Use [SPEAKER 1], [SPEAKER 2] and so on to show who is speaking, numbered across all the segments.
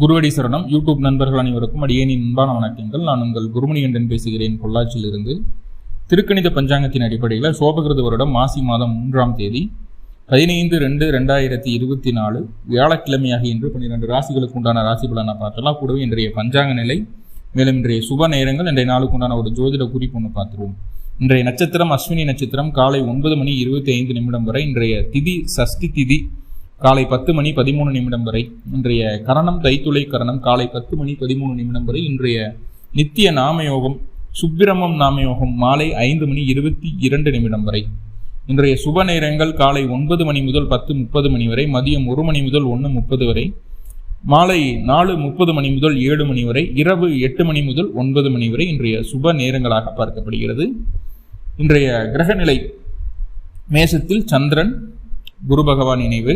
[SPEAKER 1] குருவடி சரணம். யூடியூப் நண்பர்கள் அனைவருக்கும் அடியேனின் அன்பான வணக்கங்கள். நான் உங்கள் குருமணிகண்டன் பேசுகிறேன். பொள்ளாச்சியிலிருந்து திருக்கணித பஞ்சாங்கத்தின் அடிப்படையில் சோபகிருத வருடம் மாசி மாதம் மூன்றாம் தேதி பதினைந்து ரெண்டு ரெண்டாயிரத்தி இருபத்தி நாலு வியாழக்கிழமையாக இன்று பன்னிரெண்டு ராசிகளுக்கு உண்டான ராசி பலனை பார்த்தலாம் கூடவே இன்றைய பஞ்சாங்க நிலை மேலும் இன்றைய சுப நேரங்கள் இன்றைய நாளுக்கு உண்டான ஒரு ஜோதிட குறிப்பு ஒன்று பார்த்துருவோம். இன்றைய நட்சத்திரம் அஸ்வினி நட்சத்திரம் காலை ஒன்பது மணி இருபத்தி ஐந்து நிமிடம் வரை இன்றைய திதி சஷ்டி திதி காலை பத்து மணி பதிமூணு நிமிடம் வரை இன்றைய கரணம் தைத்துளை கரணம் காலை பத்து மணி பதிமூணு நிமிடம் வரை இன்றைய நித்திய நாமயோகம் சுப்பிரமம் நாமயோகம் மாலை ஐந்து மணி இருபத்தி இரண்டு நிமிடம் வரை. இன்றைய சுப நேரங்கள் காலை ஒன்பது மணி முதல் பத்து முப்பது மணி வரை மதியம் ஒரு மணி முதல் ஒன்று முப்பது வரை மாலை நாலு முப்பது மணி முதல் ஏழு மணி வரை இரவு எட்டு மணி முதல் ஒன்பது மணி வரை இன்றைய சுப நேரங்களாக பார்க்கப்படுகிறது. இன்றைய கிரகநிலை மேசத்தில் சந்திரன் குரு பகவான் நினைவு.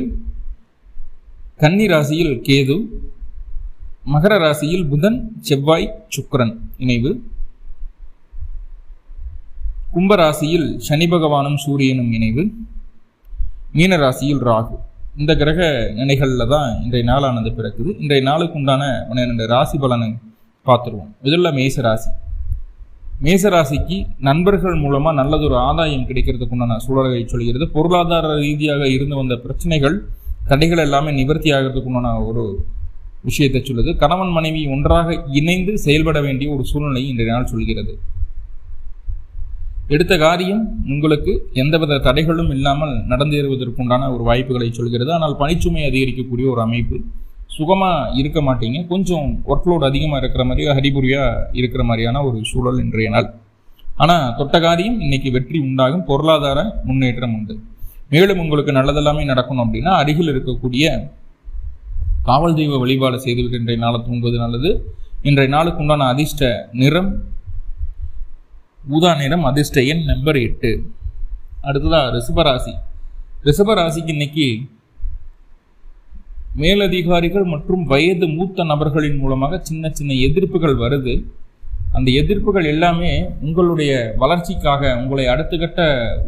[SPEAKER 1] கன்னி ராசியில் கேது மகர ராசியில் புதன் செவ்வாய் சுக்கிரன் இணைவு கும்பராசியில் சனி பகவானும் சூரியனும் இணைவு மீன ராசியில் ராகு. இந்த கிரக நிலைகளில் தான் இன்றைய நாளானது பிறக்குது. இன்றைய நாளுக்கு உண்டான பன்னிரெண்டு ராசி பலனை பார்த்துருவோம். முதல்ல மேச ராசி. மேசராசிக்கு நண்பர்கள் மூலமாக நல்லதொரு ஆதாயம் கிடைக்கிறதுக்குண்டான சூழலை சொல்கிறது. பொருளாதார ரீதியாக இருந்து வந்த பிரச்சனைகள் தடைகள் எல்லாமே நிவர்த்தி ஆகிறதுக்குண்டான ஒரு விஷயத்தை சொல்லுது. கணவன் மனைவி ஒன்றாக இணைந்து செயல்பட வேண்டிய ஒரு சூழ்நிலை இன்றைய நாள் சொல்கிறது. எடுத்த காரியம் உங்களுக்கு எந்தவித தடைகளும் இல்லாமல் நடந்தேறுவதற்குண்டான ஒரு வாய்ப்புகளை சொல்கிறது. ஆனால் பணிச்சுமை அதிகரிக்கக்கூடிய ஒரு அமைப்பு. சுகமாக இருக்க மாட்டீங்க. கொஞ்சம் ஒர்க்லோடு அதிகமாக இருக்கிற மாதிரி ஹரிபுரியாக இருக்கிற மாதிரியான ஒரு சூழல் இன்றைய நாள். ஆனால் தொட்டகாரியும் இன்னைக்கு வெற்றி உண்டாகும். பொருளாதார முன்னேற்றம் உண்டு. மேலும் உங்களுக்கு நல்லதெல்லாமே நடக்கணும் அப்படின்னா அருகில் இருக்கக்கூடிய காவல் தெய்வ வழிபாடு செய்துவிட்டு இன்றைய நாளை தூங்குவது நல்லது. இன்றைய நாளுக்கு உண்டான அதிர்ஷ்ட நிறம் ஊதா நிறம் அதிர்ஷ்ட எண் நம்பர் எட்டு. அடுத்ததாக ரிஷபராசி. ரிஷபராசிக்கு இன்னைக்கு மேலதிகாரிகள் மற்றும் வயது மூத்த நபர்களின் மூலமாக சின்ன சின்ன எதிர்ப்புகள் வருது. அந்த எதிர்ப்புகள் எல்லாமே உங்களுடைய வளர்ச்சிக்காக உங்களை அடுத்த கட்ட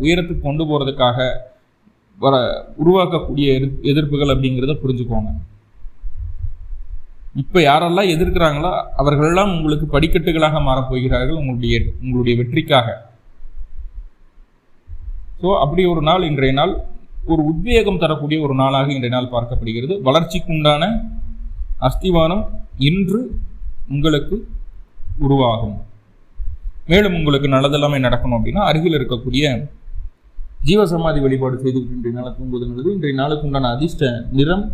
[SPEAKER 1] உயரத்துக்கு கொண்டு போகிறதுக்காக வர உருவாக்கக்கூடிய எதிர் எதிர்ப்புகள் அப்படிங்கிறத புரிஞ்சுக்கோங்க. இப்போ யாரெல்லாம் எதிர்க்கிறாங்களோ அவர்களெல்லாம் உங்களுக்கு படிக்கட்டுகளாக மாறப்போகிறார்கள் உங்களுடைய உங்களுடைய வெற்றிக்காக. ஸோ அப்படி ஒரு நாள் இன்றைய நாள் ஒரு உத்வேகம் தரக்கூடிய ஒரு நாளாக இன்றைய நாள் பார்க்கப்படுகிறது. வளர்ச்சிக்குண்டான அஸ்திவானம் இன்று உங்களுக்கு உருவாகும். மேலும் உங்களுக்கு நல்லதெல்லாமே நடக்கணும் அப்படின்னா அருகில் இருக்கக்கூடிய ஜீவசமாதி வழிபாடு செய்து இன்றைய நாளை தூங்குவது நல்லது. இன்றைய நாளுக்கு உண்டான அதிர்ஷ்ட நிறம்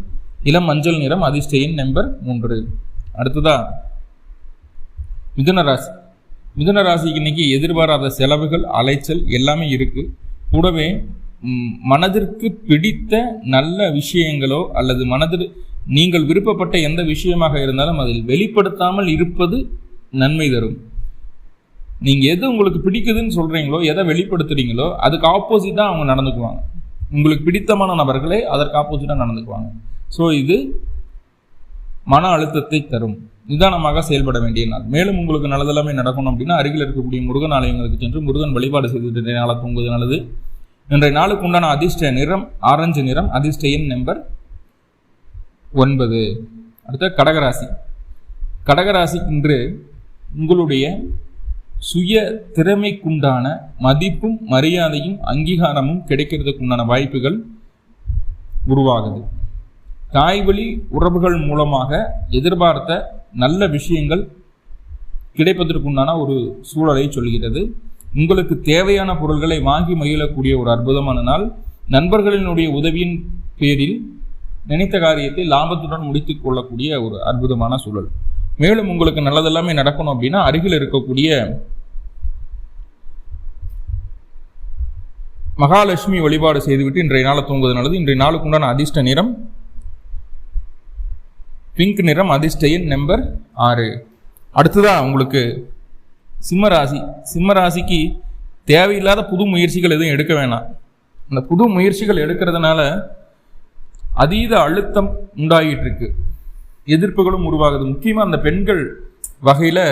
[SPEAKER 1] இளம் மஞ்சள் நிறம் அதிர்ஷ்ட எண் நம்பர் மூன்று. அடுத்ததா மிதுன ராசி. மிதுன ராசிக்கு இன்னைக்கு எதிர்பாராத செலவுகள் அலைச்சல் எல்லாமே இருக்கு. கூடவே மனதிற்கு பிடித்த நல்ல விஷயங்களோ அல்லது மனதில் நீங்கள் விருப்பப்பட்ட எந்த விஷயமாக இருந்தாலும் அதில் வெளிப்படுத்தாமல் இருப்பது நன்மை தரும். நீங்கள் எது உங்களுக்கு பிடிக்குதுன்னு சொல்கிறீங்களோ எதை வெளிப்படுத்துறீங்களோ அதுக்கு ஆப்போசிட்டாக அவங்க நடந்துக்குவாங்க. உங்களுக்கு பிடித்தமான நபர்களே அதற்கு ஆப்போசிட்டாக நடந்துக்குவாங்க. ஸோ இது மன அழுத்தத்தை தரும். நிதானமாக செயல்பட வேண்டிய நாள். மேலும் உங்களுக்கு நல்லதெல்லாமே நடக்கணும் அப்படின்னா அருகில் இருக்கக்கூடிய முருகன் ஆலயங்களுக்கு சென்று முருகன் வழிபாடு செய்து இன்றைய நாளை தூங்குவது நல்லது. இன்றைய நாளுக்கு உண்டான அதிர்ஷ்ட நிறம் ஆரஞ்சு நிறம் அதிர்ஷ்ட எண் நம்பர் ஒன்பது. அடுத்த கடகராசி. கடகராசி இன்று உங்களுடைய சுய திறமைக்குண்டான மதிப்பும் மரியாதையும் அங்கீகாரமும் கிடைக்கிறதுக்கு உண்டான வாய்ப்புகள் உருவாகுது. தாய்வழி உறவுகள் மூலமாக எதிர்பார்த்த நல்ல விஷயங்கள் கிடைப்பதற்குண்டான ஒரு சூழலை சொல்கிறது. உங்களுக்கு தேவையான பொருள்களை வாங்கி மகிழக்கூடிய ஒரு அற்புதமான நாள். நண்பர்களினுடைய உதவியின் பேரில் நினைத்த காரியத்தை லாபத்துடன் முடித்து கொள்ளக்கூடிய ஒரு அற்புதமான சூழல். மேலும் உங்களுக்கு நல்லதெல்லாமே நடக்கணும் அப்படின்னா அருகில் இருக்கக்கூடிய மகாலட்சுமி வழிபாடு செய்துவிட்டு இன்றைய நாளை தூங்குவது நல்லது. இன்றைய நாளுக்குண்டான அதிர்ஷ்ட நிறம் பிங்க் நிறம் அதிர்ஷ்ட எண் நம்பர் ஆறு. அடுத்ததா உங்களுக்கு சிம்மராசி சிம்மராசிக்கு தேவையில்லாத புது முயற்சிகள் எதுவும் எடுக்க வேணாம். அந்த புது முயற்சிகள் எடுக்கிறதுனால அதீத அழுத்தம் உண்டாகிட்டு இருக்கு எதிர்ப்புகளும் உருவாகுது. முக்கியமாக அந்த பெண்கள் வகையில்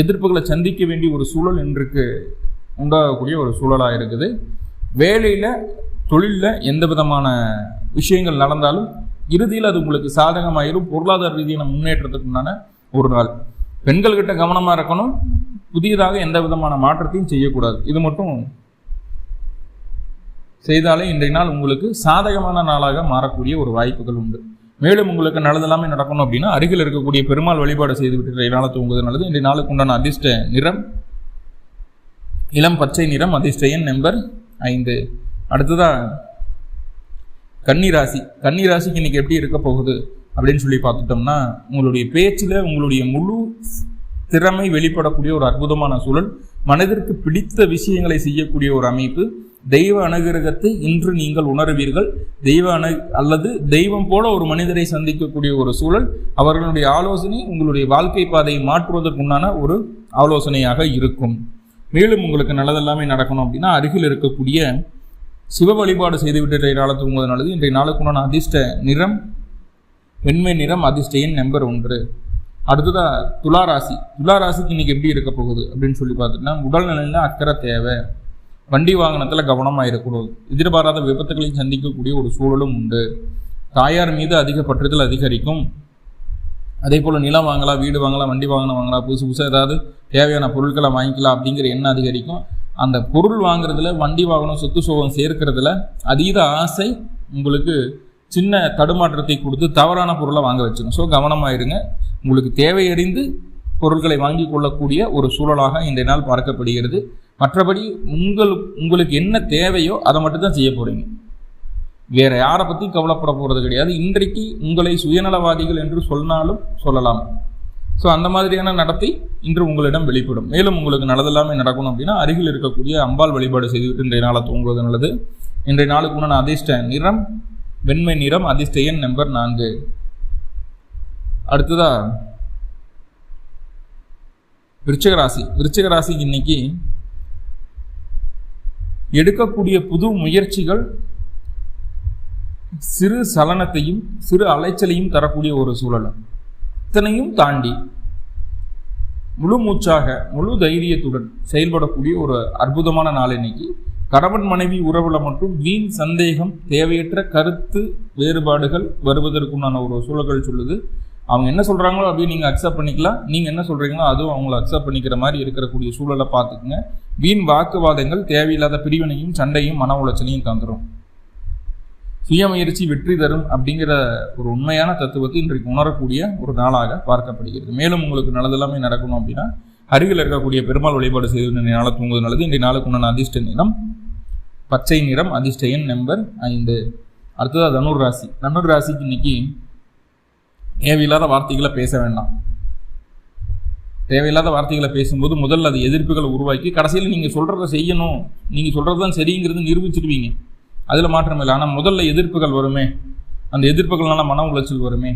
[SPEAKER 1] எதிர்ப்புகளை சந்திக்க வேண்டிய ஒரு சூழல் இன்றைக்கு உண்டாகக்கூடிய ஒரு சூழலாக இருக்குது. வேலையில் தொழிலில் எந்த விதமான விஷயங்கள் நடந்தாலும் இறுதியில் அது உங்களுக்கு சாதகமாயிரும். பொருளாதார ரீதியான முன்னேற்றத்துக்குண்டான ஒரு நாள். பெண்கள்கிட்ட கவனமாக இருக்கணும். புதியதாக எந்த விதமான மாற்றத்தையும் செய்யக்கூடாது. இது மட்டும் செய்தாலே இன்றைய நாள் உங்களுக்கு சாதகமான நாளாக மாறக்கூடிய ஒரு வாய்ப்புகள் உண்டு. மேலும் உங்களுக்கு நல்லதெல்லாமே நடக்கணும் அப்படின்னா அருகில் இருக்கக்கூடிய பெருமாள் வழிபாடு செய்து விட்டு இன்றைய நாளை தூங்குவது நல்லது. இன்றைய நாளுக்கு உண்டான அதிர்ஷ்ட நிறம் இளம் பச்சை நிறம் அதிர்ஷ்ட எண் நம்பர் ஐந்து. அடுத்ததாக கன்னிராசி. கன்னிராசிக்கு இன்னைக்கு எப்படி இருக்க போகுது அப்படின்னு சொல்லி பார்த்துட்டோம்னா உங்களுடைய பேச்சில் உங்களுடைய முழு திறமை வெளிப்படக்கூடிய ஒரு அற்புதமான சூழல். மனதிற்கு பிடித்த விஷயங்களை செய்யக்கூடிய ஒரு அமைப்பு. தெய்வ அனுகிரகத்தை இன்று நீங்கள் உணர்வீர்கள். தெய்வ அணு அல்லது தெய்வம் போல ஒரு மனிதரை சந்திக்கக்கூடிய ஒரு சூழல். அவர்களுடைய ஆலோசனை உங்களுடைய வாழ்க்கை பாதையை மாற்றுவதற்குண்டான ஒரு ஆலோசனையாக இருக்கும். மேலும் உங்களுக்கு நல்லதெல்லாமே நடக்கணும் அப்படின்னா அருகில் இருக்கக்கூடிய சிவ வழிபாடு செய்துவிட்டு இன்றைய நாளை தூங்குவது நல்லது. இன்றைய நாளுக்குண்டான அதிர்ஷ்ட நிறம் வெண்மை நிறம் அதிர்ஷ்ட எண் நம்பர் ஒன்று. அடுத்ததாக துளாராசி துளாராசிக்கு இன்றைக்கி ராசிக்கு இன்னைக்கு எப்படி இருக்க போகுது அப்படின்னு சொல்லி பார்த்துட்டோம்னா உடல்நிலையில் அக்கறை தேவை. வண்டி வாகனத்தில் கவனமாக இருக்கக்கூடாது எதிர்பாராத விபத்துக்களை சந்திக்கக்கூடிய ஒரு சூழலும் உண்டு. தாயார் மீது அதிக பற்றுதல் அதிகரிக்கும். அதே போல் நிலம் வாங்கலாம் வீடு வாங்கலாம் வண்டி வாகனம் வாங்கலாம் புதுசு புதுசாக ஏதாவது தேவையான பொருட்களை வாங்கிக்கலாம் அப்படிங்கிற எண்ணம் அதிகரிக்கும். அந்த பொருள் வாங்குறதுல வண்டி வாகனம் சொத்து சோகம் சேர்க்கறதுல அதீத ஆசை உங்களுக்கு சின்ன தடுமாற்றத்தை கொடுத்து தவறான பொருளை வாங்க வச்சிடும் ஸோ கவனமாக இருங்க உங்களுக்கு தேவையறிந்து பொருட்களை வாங்கி கொள்ளக்கூடிய ஒரு சூழலாக இன்றைய நாள் பார்க்கப்படுகிறது. மற்றபடி உங்கள் உங்களுக்கு என்ன தேவையோ அதை மட்டும்தான் செய்ய போகிறீங்க வேற யாரை பற்றி கவலைப்பட போகிறது கிடையாது. இன்றைக்கு உங்களை சுயநலவாதிகள் என்று சொன்னாலும் சொல்லலாம். ஸோ அந்த மாதிரியான நடத்தை இன்று உங்களிடம் வெளிப்படும். மேலும் உங்களுக்கு நல்லதெல்லாமே நடக்கணும் அப்படின்னா அருகில் இருக்கக்கூடிய அம்பாள் வழிபாடு செய்துவிட்டு இன்றைய நாளை தூங்குவது நல்லது. இன்றைய நாளுக்கு உண்டான அதிர்ஷ்ட நிறம் வெண்மை நிறம் அதிர்ஷ்ட நம்பர் நான்கு. அடுத்ததா? விருச்சகராசி விருச்சகராசி இன்னைக்கு எடுக்கக்கூடிய புது முயற்சிகள் சிறு சலனத்தையும் சிறு அலைச்சலையும் தரக்கூடிய ஒரு சூழல். இத்தனையும் தாண்டி முழு மூச்சாக முழு தைரியத்துடன் செயல்படக்கூடிய ஒரு அற்புதமான நாள் இன்னைக்கு. கணவன் மனைவி உறவுல மட்டும் வீண் சந்தேகம் தேவையற்ற கருத்து வேறுபாடுகள் வருவதற்குண்டான ஒரு சூழல்கள் சொல்லுது. அவங்க என்ன சொல்கிறாங்களோ அப்படியே நீங்கள் அக்செப்ட் பண்ணிக்கலாம். நீங்கள் என்ன சொல்கிறீங்களோ அதுவும் அவங்கள அக்செப்ட் பண்ணிக்கிற மாதிரி இருக்கக்கூடிய சூழலை பார்த்துக்குங்க. வீண் வாக்குவாதங்கள் தேவையில்லாத பிரிவினையும் சண்டையும் மன உளைச்சலையும் தந்துடும் சுயமுயற்சி வெற்றி தரும் அப்படிங்கிற ஒரு உண்மையான தத்துவத்தை இன்றைக்கு உணரக்கூடிய ஒரு நாளாக பார்க்கப்படுகிறது. மேலும் உங்களுக்கு நல்லதெல்லாமே நடக்கணும் அப்படின்னா அருகில் இருக்கக்கூடிய பெருமாள் வழிபாடு செய்து நாளை தூங்குவது நல்லது. இன்றைய நாளுக்கு உண்டான அதிர்ஷ்ட நிறம் பச்சை நிறம் அதிர்ஷ்ட எண் நம்பர் ஐந்து. அடுத்தது தனுர் ராசி. தனுர் ராசிக்கு இன்னைக்கு தேவையில்லாத வார்த்தைகளை பேச வேண்டாம். தேவையில்லாத வார்த்தைகளை பேசும்போது முதல்ல அது எதிர்ப்புகளை உருவாக்கி கடைசியில் நீங்கள் சொல்கிறத செய்யணும். நீங்கள் சொல்கிறது தான் சரிங்கிறது நிரூபிச்சிடுவீங்க அதில் மாற்றம் இல்லை. ஆனால் முதல்ல எதிர்ப்புகள் வருமே. அந்த எதிர்ப்புகள்னால மன உளைச்சல் வருமே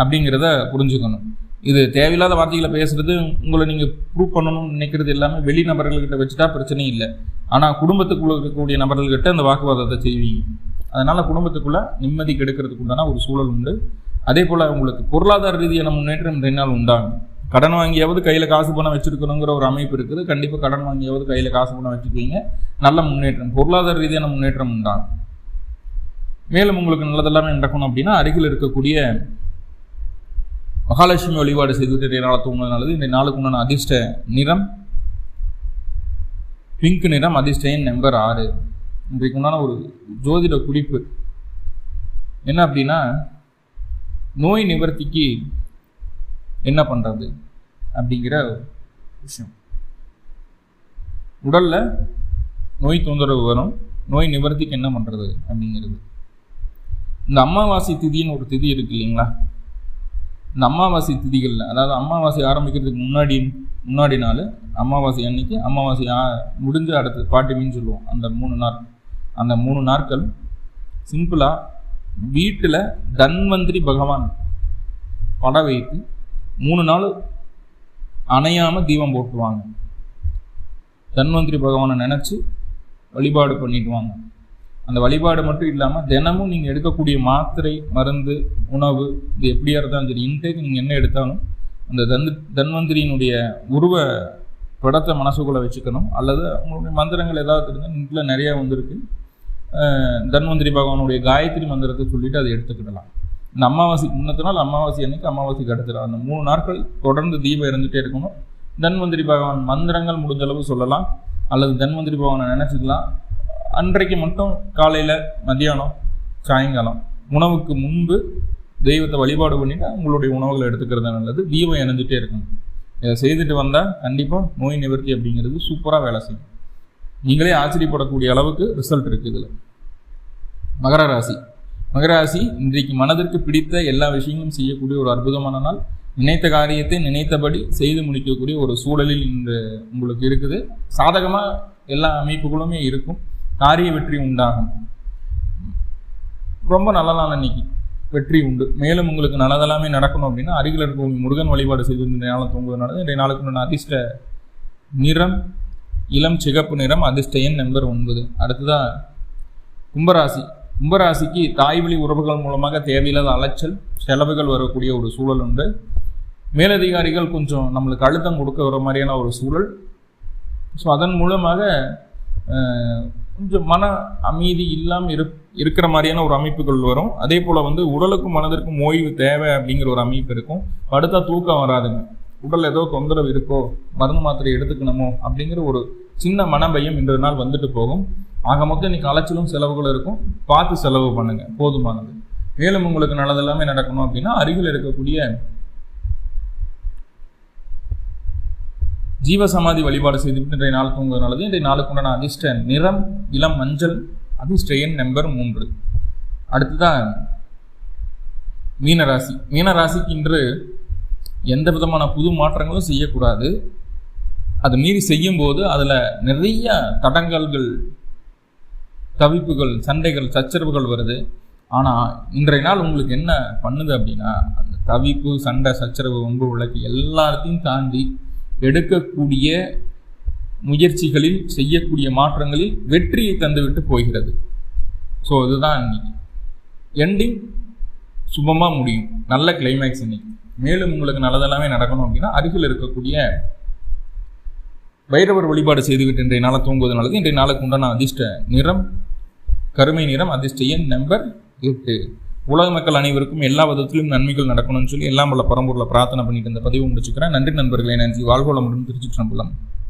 [SPEAKER 1] அப்படிங்கிறத புரிஞ்சுக்கணும். இது தேவையில்லாத வார்த்தைகளை பேசுறது உங்களை நீங்கள் ப்ரூவ் பண்ணணும்னு நினைக்கிறது எல்லாமே வெளி நபர்கள்கிட்ட வச்சுட்டா பிரச்சனை இல்லை. ஆனால் குடும்பத்துக்குள்ளே இருக்கக்கூடிய நபர்கள்கிட்ட அந்த வாக்குவாதத்தை செய்வீங்க. அதனால் குடும்பத்துக்குள்ளே நிம்மதி கெடுக்கிறதுக்கு உண்டான ஒரு சூழல் உண்டு. அதே போல் உங்களுக்கு பொருளாதார ரீதியான முன்னேற்றம் ரெண்டு நாள் உண்டாகும். கடன் வாங்கியாவது கையில் காசு பணம் வச்சுருக்கணுங்கிற ஒரு அமைப்பு இருக்குது. கண்டிப்பாக கடன் வாங்கியாவது கையில் காசு பணம் வச்சுருக்கீங்க நல்ல முன்னேற்றம் பொருளாதார ரீதியான முன்னேற்றம் உண்டாகும். மேலும் உங்களுக்கு நல்லதெல்லாமே நடக்கணும் அப்படின்னா அருகில் இருக்கக்கூடிய மகாலட்சுமி வழிபாடு செய்துவிட்டு இன்றைய நாளை தூங்குவது நல்லது. இன்றைய நாளுக்கு உண்டான அதிர்ஷ்ட நிறம் பிங்க் நிறம் அதிர்ஷ்ட நம்பர் ஆறு. இன்றைக்கு உண்டான ஒரு ஜோதிட குறிப்பு. என்ன அப்படின்னா நோய் நிவர்த்திக்கு என்ன பண்ணுறது அப்படிங்கிற விஷயம். உடலில் நோய் தொந்தரவு வரும். நோய் நிவர்த்திக்கு என்ன பண்ணுறது அப்படிங்கிறது. இந்த அமாவாசை திதின்னு ஒரு திதி இருக்கு இல்லைங்களா? இந்த அமாவாசை திதிகளில் அதாவது அமாவாசை ஆரம்பிக்கிறதுக்கு முன்னாடி முன்னாடி நாள் அமாவாசை அன்னைக்கு அமாவாசை முடிஞ்ச அடுத்து பாட்டிமின்னு சொல்லுவோம். அந்த மூணு நாள் அந்த மூணு நாட்கள் சிம்பிளாக வீட்டில் தன்வந்திரி பகவான் படம் வைத்து மூணு நாள் அணையாமல் தீபம் போட்டுருவாங்க. தன்வந்திரி பகவானை நினச்சி வழிபாடு பண்ணிக்குவாங்க அந்த வழிபாடு மட்டும் இல்லாமல் தினமும் நீங்கள் எடுக்கக்கூடிய மாத்திரை மருந்து உணவு இது எப்படியா இருந்தாலும் சரி இன்டேக் நீங்கள் என்ன எடுத்தாலும் அந்த தன் தன்வந்திரியினுடைய உருவ படத்தை மனசுக்குள்ளே வச்சுக்கணும். அல்லது உங்களுடைய மந்திரங்கள் ஏதாவது இருந்தால் வீட்டில் நிறையா வந்திருக்கு. தன்வந்திரி பகவானுடைய காயத்ரி மந்திரத்தை சொல்லிட்டு அதை எடுத்துக்கிடலாம். இந்த அமாவாசை முன்னத்து நாள் அமாவாசை அன்னைக்கு அமாவாசைக்கு அடுத்துடலாம் அந்த மூணு நாட்கள் தொடர்ந்து தீபம் இருந்துகிட்டே இருக்கணும். தன்வந்திரி பகவான் மந்திரங்கள் முடிஞ்ச அளவு சொல்லலாம். அல்லது தன்வந்திரி பகவானை நினச்சிக்கலாம். அன்றைக்கு மட்டும் காலையில் மத்தியானம் சாயங்காலம் உணவுக்கு முன்பு தெய்வத்தை வழிபாடு பண்ணிவிட்டு உங்களுடைய உணவுகளை எடுத்துக்கிறது நல்லது. தீபம் இணைஞ்சிட்டே இருக்கணும் இதை செய்துட்டு வந்தால் கண்டிப்பாக நோய் நிவர்த்தி அப்படிங்கிறது சூப்பராக வேலை செய்யும். நீங்களே ஆச்சரியப்படக்கூடிய அளவுக்கு ரிசல்ட் இருக்குது இதில். மகர ராசி. மகர ராசி இன்றைக்கு மனதிற்கு பிடித்த எல்லா விஷயங்களும் செய்யக்கூடிய ஒரு அற்புதமான நாள். நினைத்த காரியத்தை நினைத்தபடி செய்து முடிக்கக்கூடிய ஒரு சூழலில் இன்று உங்களுக்கு இருக்குது. சாதகமாக எல்லா அமைப்புகளுமே இருக்கும். காரிய வெற்றி உண்டாகும். ரொம்ப நல்ல நாள் அன்னைக்கு வெற்றி உண்டு. மேலும் உங்களுக்கு நல்லதெல்லாமே நடக்கணும் அப்படின்னா அருகில் இருக்கக்கூடிய முருகன் வழிபாடு செய்து இந்த நாளை தூங்குவதனால இன்றைய நாளுக்கு உண்டான அதிர்ஷ்ட நிறம் இளம் சிகப்பு நிறம் அதிர்ஷ்ட எண் நம்பர் ஒன்பது. அடுத்ததாக கும்பராசி. கும்பராசிக்கு தாய் வழி உறவுகள் மூலமாக தேவையில்லாத அலைச்சல் செலவுகள் வரக்கூடிய ஒரு சூழல் உண்டு. மேலதிகாரிகள் கொஞ்சம் நம்மளுக்கு அழுத்தம் கொடுக்க வர மாதிரியான ஒரு சூழல். ஸோ அதன் மூலமாக கொஞ்சம் மன அமைதி இல்லாமல் இரு இருக்கிற மாதிரியான ஒரு அமைப்புகள் வரும். அதே போல் வந்து உடலுக்கும் மனதிற்கும் ஓய்வு தேவை அப்படிங்கிற ஒரு அமைப்பு இருக்கும். படுத்தா தூக்கம் வராதுங்க. உடல் ஏதோ தொந்தரவு இருக்கோ மருந்து மாத்திரை எடுத்துக்கணுமோ அப்படிங்கிற ஒரு சின்ன மனபயம் இன்றைய நாள் வந்துட்டு போகும். ஆக மொத்தம் இன்னைக்கு அலைச்சலும் செலவுகள் இருக்கும். பார்த்து செலவு பண்ணுங்கள் போதுமானது. மேலும் உங்களுக்கு நல்லதெல்லாமே நடக்கணும் அப்படின்னா அருகில் இருக்கக்கூடிய ஜீவசமாதி வழிபாடு செய்துவிட்டு இன்றைய நாள் தூங்குவது நல்லது இன்றைய நாளுக்கு உண்டான அதிர்ஷ்ட நிறம் இளம் மஞ்சள் அதிர்ஷ்ட எண் நம்பர் மூன்று. அடுத்ததான் மீனராசி. மீனராசிக்கு இன்று எந்த விதமான புது மாற்றங்களும் செய்யக்கூடாது. அதை மீறி செய்யும்போது அதில் நிறைய தடங்கல்கள் தவிப்புகள் சண்டைகள் சச்சரவுகள் வருது. ஆனால் இன்றைய நாள் உங்களுக்கு என்ன பண்ணுது அப்படின்னா அந்த தவிப்பு சண்டை சச்சரவு ஒன்று விளக்கு எல்லாத்தையும் தாண்டி எடுக்கக்கூடிய முயற்சிகளில் செய்யக்கூடிய மாற்றங்களில் வெற்றியை தந்துவிட்டு போகிறது. ஸோ இதுதான் இன்னைக்கு. எண்டிங் சுபமாக முடியும். நல்ல கிளைமேக்ஸ் இன்னைக்கு. மேலும் உங்களுக்கு நல்லதெல்லாமே நடக்கணும் அப்படின்னா அருகில் இருக்கக்கூடிய பைரவர் வழிபாடு செய்துவிட்டு இன்றைய நாளை தூங்குவது நல்லது. இன்றைய நாளுக்கு உண்டான அதிர்ஷ்ட நிறம் கருமை நிறம் அதிர்ஷ்ட எண் நம்பர் எட்டு. உலக மக்கள் அனைவருக்கும் எல்லா விதத்திலும் நன்மைகள் நடக்கணும்னு சொல்லி எல்லாம் பல பரம்பூரில் பிரார்த்தனை பண்ணிட்டு இந்த பதிவு முடிச்சுக்கிறேன். நன்றி நண்பர்களே. நன்றி. வாழ்வோளமுடன் திருச்சி சம்பளம்